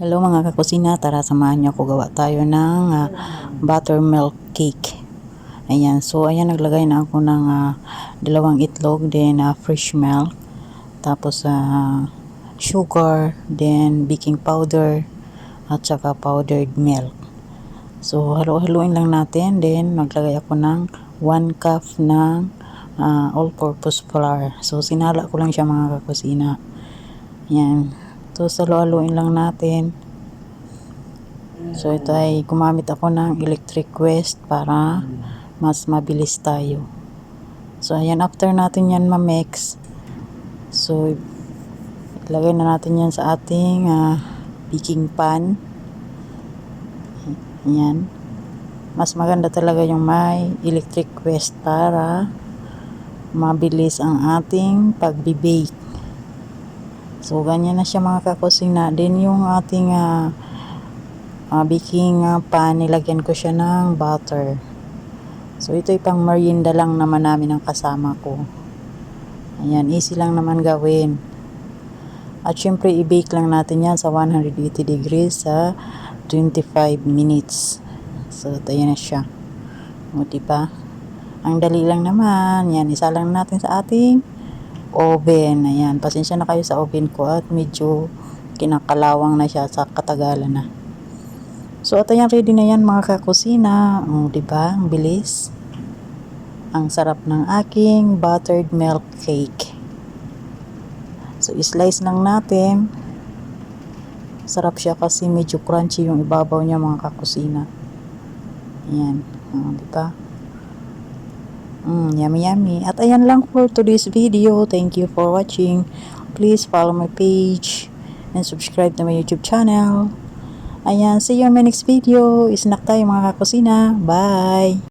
Hello mga kakusina, tara samahan niyo ako gawa tayo ng ah, buttermilk cake. Ayan, so ayan naglagay na ako ng ah, dalawang itlog, then ah, fresh milk, tapos ah, sugar, then baking powder, at saka powdered milk. So halo-haluin lang natin, then maglagay ako ng 1 cup ng ah, all-purpose flour. So sinala ko lang siya mga kakusina. Ayan. So, salo-haluin lang natin. So, ito ay gumamit ako ng electric quest para mas mabilis tayo. So, ayan, after natin yan ma-mix, so, ilagay na natin yan sa ating ah, baking pan. Ayan. Mas maganda talaga yung may electric quest para mabilis ang ating pagbi-bake. So, ganyan na siya mga kakusina. Then, yung ating ah, ah, baking ah, pan, nilagyan ko siya ng butter. So, ito pang merienda lang naman namin ang kasama ko. Ayan, easy lang naman gawin. At syempre, i-bake lang natin yan sa 180 degrees sa 25 minutes. So, yan na siya. O, diba? Ang dali lang naman. Yan, isa lang natin sa ating oven. Ayan, pasensya na kayo sa oven ko at medyo kinakalawang na siya sa katagalan na. So, at ayan, ready na yan mga kakusina. O, diba? Ang bilis. Ang sarap ng aking buttered milk cake. So, slice lang natin. Sarap siya kasi medyo crunchy yung ibabaw niya mga kakusina. Ayan. O, diba? Mm, yummy yummy. At ayan lang for today's video. Thank you for watching. Please follow my page and subscribe to my YouTube channel. Ayan, see you in my next video. Snack tayo mga kakusina. Bye!